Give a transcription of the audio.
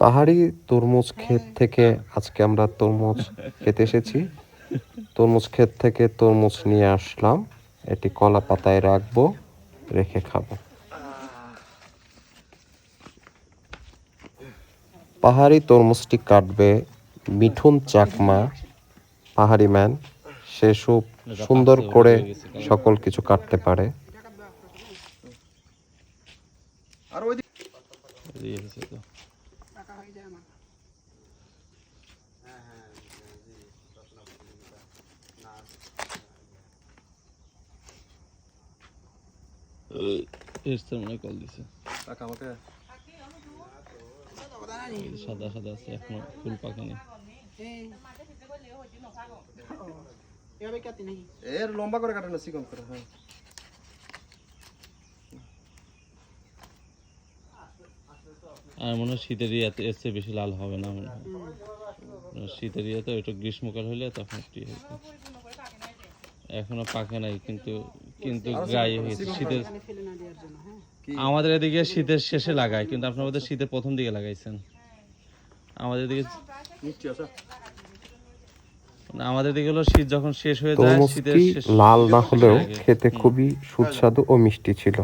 পাহাড়ি তরমুজ ক্ষেত থেকে আজকে আমরা তরমুজ খেতে এসেছি। তরমুজ ক্ষেত থেকে তরমুজ নিয়ে আসলাম। এটি কলা পাতায় রাখব রেখে খাব। পাহাড়ি তরমুজটি কাটবে মিঠুন চাকমা পাহাড়ি ম্যান। সে খুব সুন্দর করে সকল কিছু কাটতে পারে। এদিকে এসেছে তো। এসছে মনে হয় কল দিছে এই যে সাদা সাদা আছে এখনও ফুল পাকেনি এর লম্বা করে কাটে না চিকন করে হ্যাঁ আর মনে হয় শীতের ইয়াতে এর চেয়ে বেশি লাল হবে না মনে হয়। শীতের ইয়াতে ওইটা গ্রীষ্মকাল হলে তখন একটু ইয়ে এখনও পাকে নাই কিন্তু কিন্তু গায়ে হয়েছে। শীতের আমাদের এদিকে শীতের শেষে লাগায় কিন্তু আপনার বোধহয় শীতের প্রথম দিকে লাগাইছেন। আমাদের দিকে মিষ্টি আমাদের দিকে হলো শীত যখন শেষ হয়ে যায় শীতের শেষ লাল না হলেও খেতে খুবই সুস্বাদু ও মিষ্টি ছিল।